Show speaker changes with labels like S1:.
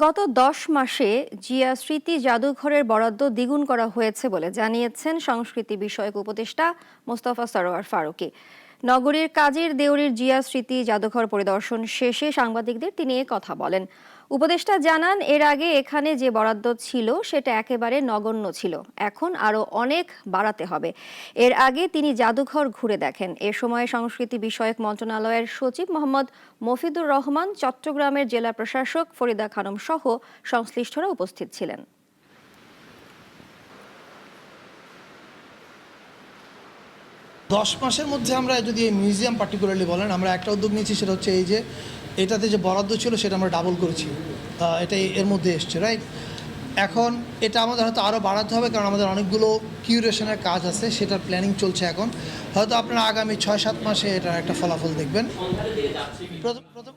S1: গত দশ মাসে জিয়া স্মৃতি জাদুঘরের বরাদ্দ দ্বিগুণ করা হয়েছে বলে জানিয়েছেন সংস্কৃতি বিষয়ক উপদেষ্টা মোস্তফা সরোয়ার ফারুকী। নগরীর কাজীর দেউরির জিয়া স্মৃতি জাদুঘর পরিদর্শন শেষে সাংবাদিকদের তিনি এ কথা বলেন। উপদেষ্টা জানান, এর আগে এখানে যে বরাদ্দ ছিল, সেটা একেবারে নগণ্য ছিল। এখন আরও অনেক বাড়াতে হবে। এর আগে তিনি জাদুঘর ঘুরে দেখেন। এ সময় সংস্কৃতি বিষয়ক মন্ত্রণালয়ের সচিব মোহাম্মদ মফিদুর রহমান, চট্টগ্রামের জেলা প্রশাসক ফরিদা খানম সহ সংশ্লিষ্টরা উপস্থিত ছিলেন।
S2: দশ মাসের মধ্যে আমরা যদি এই মিউজিয়াম পার্টিকুলারলি বলেন, আমরা একটা উদ্যোগ নিয়েছি, সেটা হচ্ছে এই যে, এটাতে যে বরাদ্দ ছিল, সেটা আমরা ডাবল করেছি। এটা এর মধ্যে এসছে রাইট এখন এটা আমাদের হয়তো আরও বাড়াতে হবে, কারণ আমাদের অনেকগুলো কিউরেশনের কাজ আছে, সেটার প্ল্যানিং চলছে এখন। হয়তো আপনারা আগামী ছয় সাত মাসে এটার একটা ফলাফল দেখবেন। প্রথম প্রথম